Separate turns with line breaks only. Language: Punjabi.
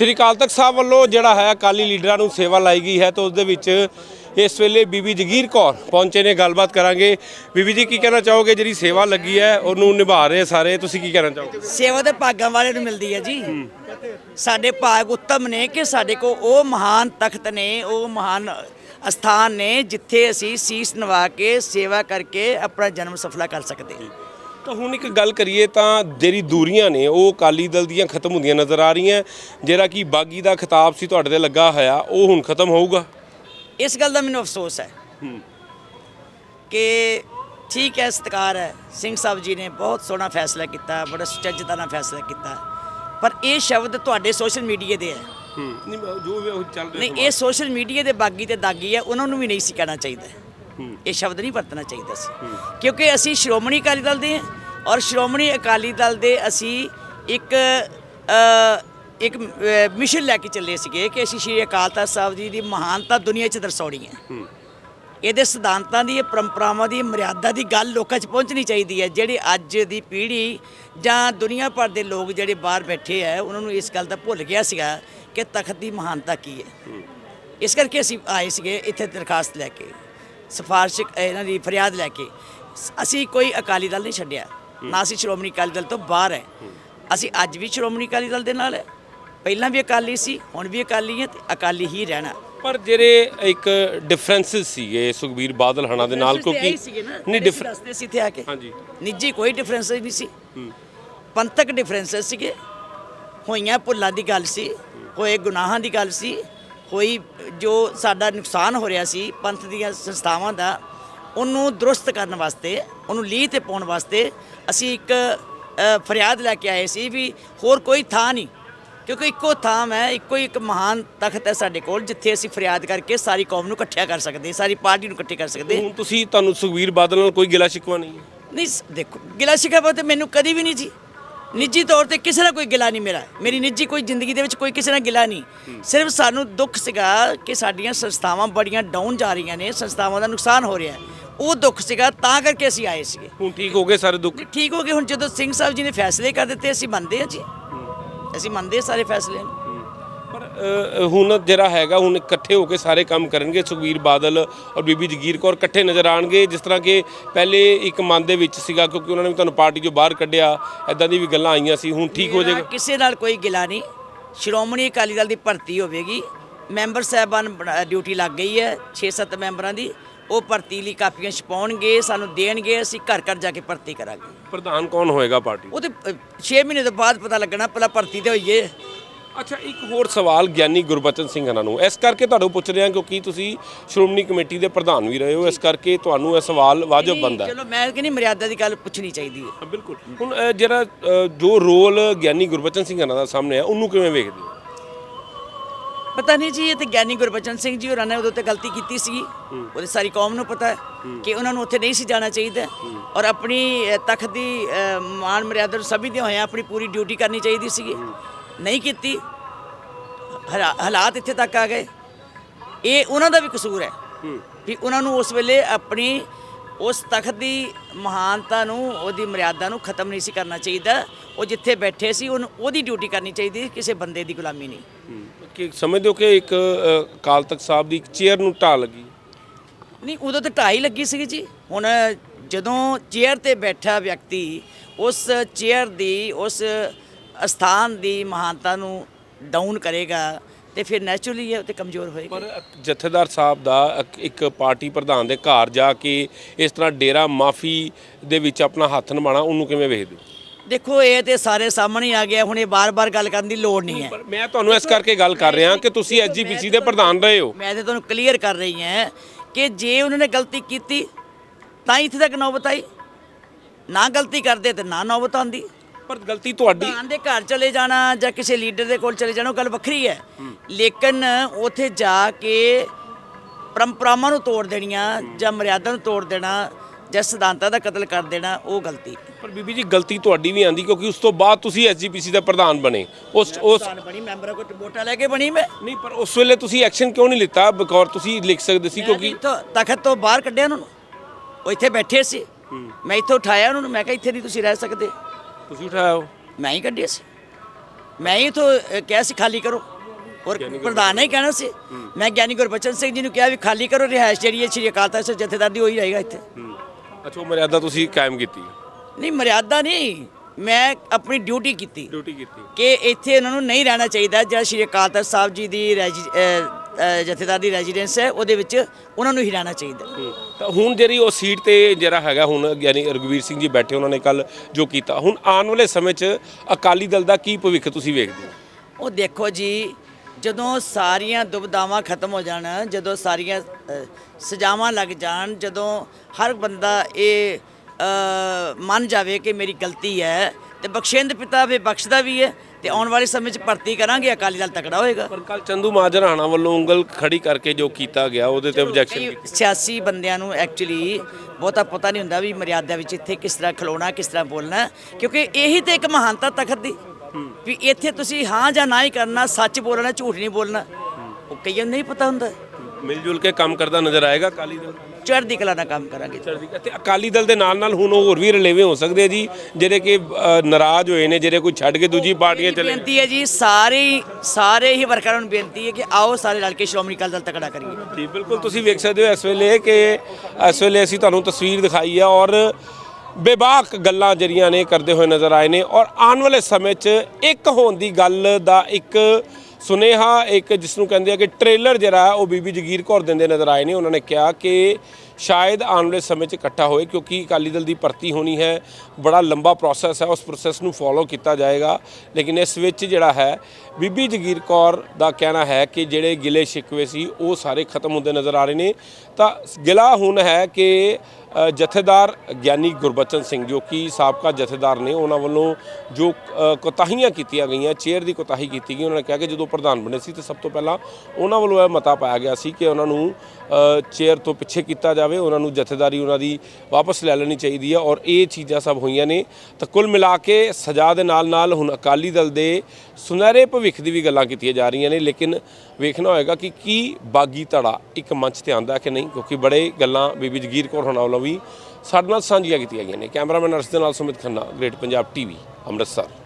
ਸ੍ਰੀ ਅਕਾਲ ਤਖਤ ਸਾਹਿਬ ਵੱਲੋਂ ਜਿਹੜਾ ਹੈ ਅਕਾਲੀ ਲੀਡਰਾਂ ਨੂੰ ਸੇਵਾ ਲਾਈ ਗਈ ਹੈ ਤਾਂ ਉਸ ਦੇ ਵਿੱਚ ਇਸ ਵੇਲੇ ਬੀਬੀ ਜਗੀਰ ਕੌਰ ਪਹੁੰਚੇ ਨੇ, ਗੱਲਬਾਤ ਕਰਾਂਗੇ। ਬੀਬੀ ਜੀ, ਕੀ ਕਹਿਣਾ ਚਾਹੋਗੇ? ਜਿਹੜੀ ਸੇਵਾ ਲੱਗੀ ਹੈ, ਉਹਨੂੰ ਨਿਭਾ ਰਹੇ ਸਾਰੇ। ਤੁਸੀਂ ਕੀ ਕਹਿਣਾ ਚਾਹੋਗੇ?
ਸੇਵਾ ਤੇ ਭਾਗਾਂ ਵਾਲੇ ਨੂੰ ਮਿਲਦੀ ਹੈ ਜੀ। ਸਾਡੇ ਭਾਗ ਉੱਤਮ ਨੇ ਕਿ ਸਾਡੇ ਕੋ ਉਹ ਮਹਾਨ ਤਖਤ ਨੇ, ਉਹ ਮਹਾਨ ਅਸਥਾਨ ਨੇ, ਜਿੱਥੇ ਅਸੀਂ ਸੀਸ ਨਵਾ ਕੇ ਸੇਵਾ ਕਰਕੇ ਆਪਣਾ ਜਨਮ ਸਫਲਾ ਕਰ ਸਕਦੇ ਹਾਂ।
ਤਾਂ ਹੁਣ ਇੱਕ ਗੱਲ ਕਰੀਏ ਤਾਂ ਜਿਹੜੀ ਦੂਰੀਆਂ ਨੇ ਉਹ ਅਕਾਲੀ ਦਲ ਦੀਆਂ ਖਤਮ ਹੁੰਦੀਆਂ ਨਜ਼ਰ ਆ ਰਹੀਆਂ। ਜਿਹੜਾ ਕਿ ਬਾਗੀ ਦਾ ਖਿਤਾਬ ਸੀ ਤੁਹਾਡੇ ਤੇ ਲੱਗਾ ਹੋਇਆ ਉਹ ਹੁਣ ਖਤਮ ਹੋਊਗਾ?
ਇਸ ਗੱਲ ਦਾ ਮੈਨੂੰ ਅਫਸੋਸ ਹੈ ਕਿ ਠੀਕ ਹੈ ਸਤਿਕਾਰ ਹੈ। ਸਿੰਘ ਸਾਹਿਬ ਜੀ ਨੇ ਬਹੁਤ ਸੋਹਣਾ ਫੈਸਲਾ ਕੀਤਾ ਬੜਾ ਸੁਚੱਜਤਾ ਨਾਲ ਫੈਸਲਾ ਕੀਤਾ। ਪਰ ਇਹ ਸ਼ਬਦ ਤੁਹਾਡੇ ਸੋਸ਼ਲ ਮੀਡੀਆ ਦੇ ਹੈ।
ਹੂੰ। ਨਹੀਂ ਜੋ ਵੀ ਚੱਲ ਰਿਹਾ
ਨਹੀਂ ਇਹ ਸੋਸ਼ਲ ਮੀਡੀਆ ਦੇ ਬਾਗੀ ਤੇ ਦਾਗੀ ਹੈ ਉਹਨਾਂ ਨੂੰ ਵੀ ਨਹੀਂ ਸੀ ਕਹਿਣਾ ਚਾਹੀਦਾ। ਇਹ ਸ਼ਬਦ ਨਹੀਂ ਵਰਤਣਾ ਚਾਹੀਦਾ ਸੀ। ਕਿਉਂਕਿ ਅਸੀਂ ਸ਼੍ਰੋਮਣੀ ਅਕਾਲੀ ਦਲ ਦੇ ਹਾਂ ਔਰ ਸ਼੍ਰੋਮਣੀ ਅਕਾਲੀ ਦਲ ਦੇ ਅਸੀਂ ਇੱਕ ਇੱਕ ਮਿਸ਼ਨ ਲੈ ਕੇ ਚੱਲੇ ਸੀਗੇ ਕਿ ਅਸੀਂ ਸ਼੍ਰੀ ਅਕਾਲ ਤਖਤ ਸਾਹਿਬ ਜੀ ਦੀ ਮਹਾਨਤਾ ਦੁਨੀਆ 'ਚ ਦਰਸਾਉਣੀ ਹੈ। ਇਹਦੇ ਸਿਧਾਂਤਾਂ ਦੀ ਇਹ ਪਰੰਪਰਾਵਾਂ ਦੀ ਮਰਿਆਦਾ ਦੀ ਗੱਲ ਲੋਕਾਂ 'ਚ ਪਹੁੰਚਣੀ ਚਾਹੀਦੀ ਹੈ। ਜਿਹੜੀ ਅੱਜ ਦੀ ਪੀੜ੍ਹੀ ਜਾਂ ਦੁਨੀਆ ਭਰ ਦੇ ਲੋਕ ਜਿਹੜੇ ਬਾਹਰ ਬੈਠੇ ਆ ਉਹਨਾਂ ਨੂੰ ਇਸ ਗੱਲ ਦਾ ਭੁੱਲ ਗਿਆ ਸੀਗਾ ਕਿ ਤਖਤ ਦੀ ਮਹਾਨਤਾ ਕੀ ਹੈ। ਇਸ ਕਰਕੇ ਅਸੀਂ ਆਏ ਸੀਗੇ ਇੱਥੇ ਦਰਖਾਸਤ ਲੈ ਕੇ। ਸਿਫਾਰਿਸ਼ ਇਹਨਾਂ ਦੀ ਫਰਿਆਦ ਲੈ ਕੇ। ਅਸੀਂ ਕੋਈ ਅਕਾਲੀ ਦਲ ਨਹੀਂ ਛੱਡਿਆ। ਨਾ ਅਸੀਂ ਸ਼੍ਰੋਮਣੀ ਅਕਾਲੀ ਦਲ ਤੋਂ ਬਾਹਰ ਹੈ। ਅਸੀਂ ਅੱਜ ਵੀ ਸ਼੍ਰੋਮਣੀ ਅਕਾਲੀ ਦਲ ਦੇ ਨਾਲ ਹੈ। ਪਹਿਲਾਂ ਵੀ ਅਕਾਲੀ ਸੀ ਹੁਣ ਵੀ ਅਕਾਲੀ ਹੈ ਤੇ ਅਕਾਲੀ ਹੀ ਰਹਿਣਾ।
ਪਰ ਜਿਹੜੇ ਇੱਕ ਡਿਫਰੈਂਸਸ ਸੀਗੇ ਸੁਖਬੀਰ ਬਾਦਲ ਹਣਾ ਦੇ ਨਾਲ ਕਿਉਂਕਿ
ਨਹੀਂ ਡਿਫਰੈਂਸ
ਡਿਫਰ
ਦੱਸਦੇ ਸੀ ਇੱਥੇ ਆ ਕੇ।
ਹਾਂਜੀ।
ਨਿੱਜੀ ਕੋਈ ਡਿਫਰੈਂਸ ਨਹੀਂ ਸੀ। ਪੰਥਕ ਡਿਫਰੈਂਸਸ ਸੀਗੇ। ਹੋਈਆਂ ਭੁੱਲਾਂ ਦੀ ਗੱਲ ਸੀ ਹੋਏ ਗੁਨਾਹਾਂ ਦੀ ਗੱਲ ਸੀ। ਹੋਈ ਜੋ ਸਾਡਾ ਨੁਕਸਾਨ ਹੋ ਰਿਹਾ ਸੀ ਪੰਥ ਦੀਆਂ ਸੰਸਥਾਵਾਂ ਦਾ ਉਹਨੂੰ ਦਰੁਸਤ ਕਰਨ ਵਾਸਤੇ ਉਹਨੂੰ ਲੀਹ ਤੇ ਪਾਉਣ ਵਾਸਤੇ ਅਸੀਂ ਇੱਕ ਫਰਿਆਦ ਲੈ ਕੇ ਆਏ ਸੀ ਵੀ ਹੋਰ ਕੋਈ ਥਾਂ ਨਹੀਂ। ਕਿਉਂਕਿ ਇੱਕੋ ਥਾਂ ਹੈ ਇੱਕੋ ਹੀ ਇੱਕ ਮਹਾਨ ਤਖਤ ਹੈ ਸਾਡੇ ਕੋਲ ਜਿੱਥੇ ਅਸੀਂ ਫਰਿਆਦ ਕਰਕੇ ਸਾਰੀ ਕੌਮ ਨੂੰ ਇਕੱਠਿਆ ਕਰ ਸਕਦੇ ਸਾਰੀ ਪਾਰਟੀ ਨੂੰ ਇਕੱਠੇ ਕਰ ਸਕਦੇ।
ਹੁਣ ਤੁਸੀਂ ਤੁਹਾਨੂੰ ਸੁਖਬੀਰ ਬਾਦਲ ਨਾਲ ਕੋਈ ਗਿਲਾ ਸ਼ਿਕਵਾ ਨਹੀਂ
ਨਹੀਂ ਦੇਖੋ ਗਿਲਾ ਸ਼ਿਕਵਾ ਤੇ ਮੈਨੂੰ ਕਦੀ ਵੀ ਨਹੀਂ ਜੀ। ਨਿੱਜੀ ਤੌਰ ਤੇ ਕਿਸੇ ਨਾਲ ਕੋਈ ਗਿਲਾ ਨਹੀਂ ਮੇਰਾ। ਮੇਰੀ ਨਿੱਜੀ ਕੋਈ ਜ਼ਿੰਦਗੀ ਦੇ ਵਿੱਚ ਕੋਈ ਕਿਸੇ ਨਾਲ ਗਿਲਾ ਨਹੀਂ। ਸਿਰਫ ਸਾਨੂੰ ਦੁੱਖ ਸੀਗਾ ਕਿ ਸਾਡੀਆਂ ਸੰਸਥਾਵਾਂ ਬੜੀਆਂ ਡਾਊਨ ਜਾ ਰਹੀਆਂ ਨੇ ਸੰਸਥਾਵਾਂ ਦਾ ਨੁਕਸਾਨ ਹੋ ਰਿਹਾ ਹੈ। ਉਹ ਦੁੱਖ ਸੀਗਾ ਤਾਂ ਕਰਕੇ ਅਸੀਂ ਆਏ ਸੀਗੇ।
ਹੁਣ ਠੀਕ ਹੋ ਗਏ ਸਾਰੇ ਦੁੱਖ?
ਠੀਕ ਹੋ ਗਏ ਹੁਣ ਜਦੋਂ ਸਿੰਘ ਸਾਹਿਬ ਜੀ ਨੇ ਫੈਸਲੇ ਕਰ ਦਿੱਤੇ ਅਸੀਂ ਮੰਨਦੇ ਹਾਂ ਜੀ। ਅਸੀਂ ਮੰਨਦੇ ਹਾਂ ਸਾਰੇ ਫੈਸਲੇ ਨੂੰ।
ਹੁਣ ਜਿਹੜਾ ਹੈਗਾ ਹੁਣ ਇਕੱਠੇ ਹੋ ਕੇ ਸਾਰੇ ਕੰਮ ਕਰਨਗੇ ਸੁਖਬੀਰ ਬਾਦਲ ਔਰ ਬੀਬੀ ਜਗੀਰ ਕੌਰ ਇਕੱਠੇ ਨਜ਼ਰ ਆਣਗੇ। ਜਿਸ ਤਰ੍ਹਾਂ ਕਿ ਪਹਿਲੇ ਇੱਕ ਮਨ ਦੇ ਵਿੱਚ ਸੀਗਾ ਕਿਉਂਕਿ ਉਹਨਾਂ ਨੇ ਤੁਹਾਨੂੰ ਪਾਰਟੀ ਚੋਂ ਬਾਹਰ ਕੱਢਿਆ ਐਦਾਂ ਦੀ ਵੀ ਗੱਲਾਂ ਆਈਆਂ ਸੀ ਹੁਣ ਠੀਕ ਹੋ ਜਾਏਗਾ।
ਕਿਸੇ ਨਾਲ ਕੋਈ ਗਿਲਾ ਨਹੀਂ। ਸ਼੍ਰੋਮਣੀ ਅਕਾਲੀ ਦਲ ਦੀ ਭਰਤੀ ਹੋਵੇਗੀ। ਮੈਂਬਰ ਸਾਹਿਬਾਨ ਡਿਊਟੀ ਲੱਗ ਗਈ ਹੈ 6-7 ਮੈਂਬਰਾਂ ਦੀ। ਉਹ ਭਰਤੀ ਲਈ ਕਾਪੀਆਂ ਛਪਾਉਣਗੇ ਸਾਨੂੰ ਦੇਣਗੇ ਅਸੀਂ ਘਰ ਘਰ ਜਾ ਕੇ ਭਰਤੀ ਕਰਾਂਗੇ।
ਪ੍ਰਧਾਨ ਕੌਣ ਹੋਏਗਾ ਪਾਰਟੀ
ਉਹ ਤੇ 6 ਮਹੀਨੇ ਤੋਂ ਬਾਅਦ ਪਤਾ ਲੱਗਣਾ ਪਹਿਲਾਂ ਭਰਤੀ ਤੇ ਹੋਈਏ।
ਅੱਛਾ ਇੱਕ ਹੋਰ ਸਵਾਲ ਗਿਆਨੀ ਗੁਰਬਚਨ ਸਿੰਘ ਹਨਾਂ ਨੂੰ। ਇਸ ਕਰਕੇ ਤੁਹਾਨੂੰ ਪੁੱਛ ਰਿਹਾ ਕਿਉਂਕਿ ਤੁਸੀਂ ਸ਼੍ਰੋਮਣੀ ਕਮੇਟੀ ਦੇ ਪ੍ਰਧਾਨ ਵੀ ਰਹੇ ਹੋ ਇਸ ਕਰਕੇ ਤੁਹਾਨੂੰ ਇਹ ਸਵਾਲ ਵਾਜਬ ਬੰਦਾ
ਚਲੋ ਮੈਂ ਕਹਿੰਦੀ ਮਰਿਆਦਾ ਦੀ ਗੱਲ ਪੁੱਛਣੀ ਚਾਹੀਦੀ ਹੈ।
ਬਿਲਕੁਲ। ਹੁਣ ਅ, ਜਿਹੜਾ ਅ, ਜੋ ਰੋਲ ਗਿਆਨੀ ਗੁਰਬਚਨ ਸਿੰਘ ਹਨਾਂ ਦਾ ਸਾਹਮਣੇ ਆ ਉਹਨੂੰ ਕਿਵੇਂ ਵੇਖਦੇ ਹੋ?
ਪਤਾ ਨਹੀਂ ਜੀ ਇਹ ਤੇ ਗਿਆਨੀ ਗੁਰਬਚਨ ਸਿੰਘ ਜੀ ਹੋਰਾਂ ਨੇ ਉਦੋਂ ਤੇ ਗਲਤੀ ਕੀਤੀ ਸੀ। ਉਹਦੀ ਸਾਰੀ ਕੌਮ ਨੂੰ ਪਤਾ ਹੈ ਕਿ ਉਹਨਾਂ ਨੂੰ ਉੱਥੇ ਨਹੀਂ ਸੀ ਜਾਣਾ ਚਾਹੀਦਾ। ਔਰ ਆਪਣੀ ਅ, ਤਖਤ ਦੀ ਅ, ਮਾਣ ਮਰਿਆਦਾ ਨੂੰ ਸਮਝਦੇ ਹੋਏ ਆਪਣੀ ਪੂਰੀ ਡਿਊਟੀ ਕਰਨੀ ਚਾਹੀਦੀ ਸੀਗੀ। ਨਹੀਂ ਕੀਤੀ। ਹਾਲਾ- ਹਾਲਾਤ ਇੱਥੇ ਤੱਕ ਆ ਗਏ। ਇਹ ਉਹਨਾਂ ਦਾ ਵੀ ਕਸੂਰ ਹੈ ਵੀ ਉਹਨਾਂ ਨੂੰ ਉਸ ਵੇਲੇ ਆਪਣੀ ਉਸ ਤਖਤ ਦੀ ਮਹਾਨਤਾ ਨੂੰ ਉਹਦੀ ਮਰਿਆਦਾ ਨੂੰ ਖਤਮ ਨਹੀਂ ਸੀ ਕਰਨਾ ਚਾਹੀਦਾ। ਉਹ ਜਿੱਥੇ ਬੈਠੇ ਸੀ ਉਹਨੂੰ ਉਹਦੀ ਡਿਊਟੀ ਕਰਨੀ ਚਾਹੀਦੀ ਸੀ, ਕਿਸੇ ਬੰਦੇ ਦੀ ਗੁਲਾਮੀ ਨਹੀਂ।
ਕਿ ਸਮਝਦੇ ਹੋ ਕਿ ਇੱਕ ਅ, ਅਕਾਲ ਤਖਤ ਸਾਹਿਬ ਦੀ ਚੇਅਰ ਨੂੰ ਢਾਹ ਲੱਗੀ?
ਨਹੀਂ ਉਦੋਂ ਤਾਂ ਢਾਈ ਲੱਗੀ ਸੀਗੀ ਜੀ। ਹੁਣ ਜਦੋਂ ਚੇਅਰ ਤੇ ਬੈਠਾ ਵਿਅਕਤੀ ਉਸ ਚੇਅਰ ਦੀ ਉਸ ਅਸਥਾਨ ਦੀ ਮਹਾਨਤਾ ਨੂੰ ਡਾਊਨ ਕਰੇਗਾ ਤੇ ਫਿਰ ਨੈਚੁਰਲੀ ਇਹ ਤੇ ਕਮਜ਼ੋਰ ਹੋਏਗਾ।
ਪਰ ਜਥੇਦਾਰ ਸਾਹਿਬ ਦਾ ਇੱਕ- ਪਾਰਟੀ ਪ੍ਰਧਾਨ ਦੇ ਘਰ ਜਾ ਕੇ ਇਸ ਤਰ੍ਹਾਂ ਡੇਰਾ ਮਾਫੀ ਦੇ ਵਿੱਚ ਆਪਣਾ ਹੱਥ ਨਿਭਾਉਣਾ ਉਹਨੂੰ ਕਿਵੇਂ ਵੇਖਦੇ ਹੋ?
ਦੇਖੋ ਇਹ ਤੇ ਸਾਰੇ ਸਾਹਮਣੇ ਆ ਗਿਆ ਹੁਣ ਇਹ ਬਾਰ-ਬਾਰ ਗੱਲ ਕਰਨ ਦੀ ਲੋੜ ਨਹੀਂ ਹੈ।
ਪਰ ਮੈਂ ਤੁਹਾਨੂੰ ਇਸ ਕਰਕੇ ਗੱਲ ਕਰ ਰਿਹਾ ਕਿ ਤੁਸੀਂ ਐਸਜੀਪੀਸੀ ਦੇ ਪ੍ਰਧਾਨ ਰਹੇ ਹੋ।
ਮੈਂ ਤੇ ਤੁਹਾਨੂੰ ਕਲੀਅਰ ਕਰ ਰਹੀ ਹਾਂ ਕਿ ਜੇ ਉਹਨਾਂ ਨੇ ਗਲਤੀ ਕੀਤੀ ਤਾਂ ਹੀ ਇੱਥੇ ਤੱਕ ਨੌਬਤ ਆਈ। ਨਾ ਗਲਤੀ ਕਰਦੇ ਤੇ ਨਾ ਨੌਬਤ ਆਉਂਦੀ।
ਪਰ ਗਲਤੀ ਤੁਹਾਡੀ
ਪ੍ਰਧਾਨ ਦੇ ਘਰ ਚਲੇ ਜਾਣਾ ਜਾਂ ਕਿਸੇ ਲੀਡਰ ਦੇ ਕੋਲ ਚਲੇ ਜਾਣਾ ਉਹ ਗੱਲ ਵੱਖਰੀ ਹੈ। ਲੇਕਿਨ ਉੱਥੇ ਜਾ ਕੇ ਪਰੰਪਰਾਵਾਂ ਨੂੰ ਤੋੜ ਦੇਣੀਆਂ ਜਾਂ ਮਰਿਆਦਾ ਨੂੰ ਤੋੜ ਦੇਣਾ ਜਾਂ ਸਿਧਾਂਤਾਂ ਦਾ ਕਤਲ ਕਰ ਦੇਣਾ ਉਹ ਗਲਤੀ।
ਪਰ ਬੀਬੀ ਜੀ ਗਲਤੀ ਤੁਹਾਡੀ ਵੀ ਆਂਦੀ ਕਿਉਂਕਿ ਉਸ ਤੋਂ ਬਾਅਦ ਤੁਸੀਂ ਐਸਜੀਪੀਸੀ ਦਾ ਪ੍ਰਧਾਨ ਬਣੇ। ਉਸ ਉਸ
ਪ੍ਰਧਾਨ ਬਣੀ ਮੈਂਬਰਾਂ ਕੋਲ ਵੋਟਾਂ ਲੈ ਕੇ ਬਣੀ ਮੈਂ।
ਨਹੀਂ ਪਰ ਉਸ ਵੇਲੇ ਤੁਸੀਂ ਐਕਸ਼ਨ ਕਿਉਂ ਨਹੀਂ ਲਿੱਤਾ? ਬਕੌਰ ਤੁਸੀਂ ਲਿਖ ਸਕਦੇ ਸੀ
ਕਿਉਂਕਿ ਤਖਤ ਤੋਂ ਬਾਹਰ ਕੱਢਿਆ ਉਹਨਾਂ ਨੂੰ। ਉਹ ਇੱਥੇ ਬੈਠੇ ਸੀ। ਮੈਂ ਇੱਥੋਂ ਉਠਾਇਆ ਉਹਨਾਂ ਨੂੰ ਮੈਂ ਕਿਹਾ ਇੱਥੇ ਨਹੀਂ ਤੁਸੀਂ ਰਹਿ ਸਕਦੇ।
ਤੁਸੀਂ ਉਠਾਇਆ ਹੋ
ਮੈਂ ਹੀ ਕੱਢਿਆ ਸੀ। ਮੈਂ ਹੀ ਤੋਂ ਕਿਹਾ ਸੀ ਖਾਲੀ ਕਰੋ। ਔਰ ਪ੍ਰਧਾਨ ਨੇ ਹੀ ਕਹਿਣਾ ਸੀ ਮੈਂ ਗਿਆਨੀ ਗੁਰਬਚਨ ਸਿੰਘ ਜੀ ਨੂੰ ਕਿਹਾ ਵੀ ਖਾਲੀ ਕਰੋ ਰਿਹਾਇਸ਼ ਜਿਹੜੀ ਹੈ ਸ਼੍ਰੀ ਅਕਾਲ ਤਖਤ ਸਾਹਿਬ ਜਥੇਦਾਰ ਦੀ ਹੋਈ ਰਹੇਗਾ ਇੱਥੇ।
ਅੱਛਾ ਉਹ ਮਰਿਆਦਾ ਤੁਸੀਂ ਕਾਇਮ ਕੀਤੀ?
ਨਹੀਂ ਮਰਿਆਦਾ ਨਹੀਂ। ਮੈਂ ਆਪਣੀ ਡਿਊਟੀ ਕੀਤੀ।
ਡਿਊਟੀ ਕੀਤੀ।
ਕਿ ਇੱਥੇ ਉਹਨਾਂ ਨੂੰ ਨਹੀਂ ਰਹਿਣਾ ਚਾਹੀਦਾ ਜਿਹੜਾ ਸ਼੍ਰੀ ਅਕਾਲ ਤਖਤ ਸਾਹਿਬ ਜੀ ਦੀ ਜਥੇਦਾਰ ਦੀ ਰੈਜ਼ੀਡੈਂਸ ਹੈ ਉਹਦੇ ਵਿੱਚ ਉਹਨਾਂ ਨੂੰ ਹੀ ਰਹਿਣਾ ਚਾਹੀਦਾ।
ਤਾਂ ਹੁਣ ਜਿਹੜੀ ਉਹ ਸੀਟ ਤੇ ਜਿਹੜਾ ਹੈਗਾ ਹੁਣ ਯਾਨੀ ਰਘਵੀਰ ਸਿੰਘ ਜੀ ਬੈਠੇ ਉਹਨਾਂ ਨੇ ਕੱਲ ਜੋ ਕੀਤਾ। ਹੁਣ ਆਉਣ ਵਾਲੇ ਸਮੇਂ 'ਚ ਅਕਾਲੀ ਦਲ ਦਾ ਕੀ ਭਵਿੱਖ ਤੁਸੀਂ ਵੇਖਦੇ ਹੋ?
ਉਹ ਦੇਖੋ ਜੀ ਜਦੋਂ ਸਾਰੀਆਂ ਦੁਬਦਾਵਾਂ ਖਤਮ ਹੋ ਜਾਣ ਜਦੋਂ ਸਾਰੀਆਂ ਅ, ਸਜ਼ਾਵਾਂ ਲੱਗ ਜਾਣ ਜਦੋਂ ਹਰ ਬੰਦਾ ਇਹ ਅ, ਮੰਨ ਜਾਵੇ ਕਿ ਮੇਰੀ ਗਲਤੀ ਹੈ ਤੇ ਬਖਸ਼ਿੰਦ ਪਿਤਾ ਵੀ ਬਖਸ਼ਦਾ ਵੀ ਹੈ ਤੇ ਆਉਣ ਵਾਲੇ ਸਮੇਂ 'ਚ ਭਰਤੀ ਕਰਾਂਗੇ ਅਕਾਲੀ ਦਲ ਤਕੜਾ ਹੋਏਗਾ।
ਪਰ ਕੱਲ ਚੰਦੂ ਮਾਜਰਾ ਵੱਲੋਂ ਉਂਗਲ ਖੜੀ ਕਰਕੇ ਜੋ ਕੀਤਾ ਗਿਆ ਉਹਦੇ ਤੇ ਆਬਜੈਕਸ਼ਨ
ਸਿਆਸੀ ਬੰਦਿਆਂ ਨੂੰ ਐਕਚੁਅਲੀ ਬਹੁਤਾ ਪਤਾ ਨਹੀਂ ਹੁੰਦਾ ਵੀ ਮਰਿਆਦਾ ਵਿੱਚ ਇੱਥੇ ਕਿਸ ਤਰ੍ਹਾਂ ਖਲੋਣਾ ਕਿਸ ਤਰ੍ਹਾਂ ਬੋਲਣਾ ਕਿਉਂਕਿ ਇਹੀ ਤੇ ਇੱਕ ਮਹਾਨਤਾ ਤਖਤ ਦੀ ਵੀ ਇੱਥੇ ਤੁਸੀਂ ਹਾਂ ਜਾਂ ਨਾ ਹੀ ਕਰਨਾ ਸੱਚ ਬੋਲਣਾ ਝੂਠ ਨਹੀਂ ਬੋਲਣਾ ਉਹ ਕਈਆਂ ਨੂੰ ਨਹੀਂ ਪਤਾ ਹੁੰਦਾ।
ਮਿਲ ਜੁਲ ਕੇ ਕੰਮ ਕਰਦਾ ਨਜ਼ਰ ਆਏਗਾ ਅਕਾਲੀ ਦਲ?
ਚੜ੍ਹਦੀ ਕਲਾ ਨਾਲ ਕੰਮ ਕਰਾਂਗੇ
ਚੜ੍ਹਦੀ। ਤੇ ਅਕਾਲੀ ਦਲ ਦੇ ਨਾਲ ਨਾਲ ਹੁਣ ਹੋਰ ਵੀ ਰਲੇਵੇਂ ਹੋ ਸਕਦੇ ਆ ਜੀ ਜਿਹੜੇ ਕਿ ਅ, ਨਾਰਾਜ਼ ਹੋਏ ਨੇ ਜਿਹੜੇ ਕੋਈ ਛੱਡ ਕੇ ਦੂਜੀ ਪਾਰਟੀਆਂ ਚਲੇ
ਬੇਨਤੀ ਹੈ ਜੀ ਸਾਰੇ ਸਾਰੇ ਹੀ ਵਰਕਰਾਂ ਨੂੰ ਬੇਨਤੀ ਹੈ ਕਿ ਆਓ ਸਾਰੇ ਰਲ ਕੇ ਸ਼੍ਰੋਮਣੀ ਅਕਾਲੀ ਦਲ ਤਕੜਾ ਕਰੀਏ
ਜੀ ਬਿਲਕੁਲ ਤੁਸੀਂ ਵੇਖ ਸਕਦੇ ਹੋ ਇਸ ਵੇਲੇ ਕਿ ਇਸ ਵੇਲੇ ਅਸੀਂ ਤੁਹਾਨੂੰ ਤਸਵੀਰ ਦਿਖਾਈ ਹੈ ਔਰ ਬੇਬਾਕ ਗੱਲਾਂ ਜਿਹੜੀਆਂ ਨੇ ਕਰਦੇ ਹੋਏ ਨਜ਼ਰ ਆਏ ਨੇ ਔਰ ਆਉਣ ਵਾਲੇ ਸਮੇਂ 'ਚ ਇੱਕ ਹੋਣ ਦੀ ਗੱਲ ਦਾ ਇੱਕ ਸੁਨੇਹਾ ਇੱਕ ਜਿਸ ਨੂੰ ਕਹਿੰਦੇ ਆ ਕਿ ਟ੍ਰੇਲਰ ਜਿਹੜਾ ਹੈ ਉਹ ਬੀਬੀ ਜਗੀਰ ਕੌਰ ਦਿੰਦੇ ਨਜ਼ਰ ਆਏ ਨੇ। ਉਹਨਾਂ ਨੇ ਕਿਹਾ ਕਿ ਸ਼ਾਇਦ ਆਉਣ ਵਾਲੇ ਸਮੇਂ 'ਚ ਇਕੱਠਾ ਹੋਏ, ਕਿਉਂਕਿ ਅਕਾਲੀ ਦਲ ਦੀ ਭਰਤੀ ਹੋਣੀ ਹੈ। ਬੜਾ ਲੰਬਾ ਪ੍ਰੋਸੈਸ ਹੈ, ਉਸ ਪ੍ਰੋਸੈਸ ਨੂੰ ਫੋਲੋ ਕੀਤਾ ਜਾਏਗਾ। ਲੇਕਿਨ ਇਸ ਵਿੱਚ ਜਿਹੜਾ ਹੈ, ਬੀਬੀ ਜਗੀਰ ਕੌਰ ਦਾ ਕਹਿਣਾ ਹੈ ਕਿ ਜਿਹੜੇ ਗਿਲੇ ਸ਼ਿਕਵੇ ਸੀ, ਉਹ ਸਾਰੇ ਖਤਮ ਹੁੰਦੇ ਨਜ਼ਰ ਆ ਰਹੇ ਨੇ। ਤਾਂ ਗਿਲਾ ਹੁਣ ਹੈ ਕਿ ਜਥੇਦਾਰ ਗਿਆਨੀ ਗੁਰਬਚਨ ਸਿੰਘ, ਜੋ ਕਿ ਸਾਬਕਾ ਜਥੇਦਾਰ ਨੇ, ਉਹਨਾਂ ਵੱਲੋਂ ਜੋ ਕੋਤਾਹੀਆਂ ਕੀਤੀਆਂ ਗਈਆਂ, ਚੇਅਰ ਦੀ ਕੋਤਾਹੀ ਕੀਤੀ ਗਈ, ਉਹਨਾਂ ਨੇ ਕਿਹਾ ਕਿ ਜਦੋਂ ਪ੍ਰਧਾਨ ਬਣੇ ਸੀ, ਤਾਂ ਸਭ ਤੋਂ ਪਹਿਲਾਂ ਉਹਨਾਂ ਵੱਲੋਂ ਇਹ ਮਤਾ ਪਾਇਆ ਗਿਆ ਸੀ ਕਿ ਉਹਨਾਂ ਨੂੰ ਚੇਅਰ ਤੋਂ ਪਿੱਛੇ ਕੀਤਾ ਜਾਵੇ। ਜਾਵੇ, ਉਹਨਾਂ ਨੂੰ ਜਥੇਦਾਰੀ ਉਹਨਾਂ ਦੀ ਵਾਪਸ ਲੈ ਲੈਣੀ ਚਾਹੀਦੀ ਹੈ ਔਰ ਇਹ ਚੀਜ਼ਾਂ ਸਭ ਹੋਈਆਂ ਨੇ। ਤਾਂ ਕੁੱਲ ਮਿਲਾ ਕੇ ਸਜ਼ਾ ਦੇ ਨਾਲ ਨਾਲ ਹੁਣ ਅਕਾਲੀ ਦਲ ਦੇ ਸੁਨਹਿਰੇ ਭਵਿੱਖ ਦੀ ਵੀ ਗੱਲਾਂ ਕੀਤੀਆਂ ਜਾ ਰਹੀਆਂ ਨੇ, ਲੇਕਿਨ ਵੇਖਣਾ ਹੋਏਗਾ ਕਿ ਕੀ ਬਾਗੀ ਧੜਾ ਇੱਕ ਮੰਚ ਤੇ ਆਂਦਾ ਕਿ ਨਹੀਂ, ਕਿਉਂਕਿ ਬੜੇ ਗੱਲਾਂ ਬੀਬੀ ਜਗੀਰ ਕੌਰ ਹੋਣਾ ਵੱਲੋਂ ਵੀ ਸਾਡੇ ਨਾਲ ਸਾਂਝੀਆਂ ਕੀਤੀਆਂ ਗਈਆਂ ਨੇ। ਕੈਮਰਾਮੈਨ ਅਰਸ਼ ਦੇ ਨਾਲ ਸੁਮਿਤ ਖੰਨਾ, ਗ੍ਰੇਟ ਪੰਜਾਬ ਟੀਵੀ, ਅੰਮ੍ਰਿਤਸਰ।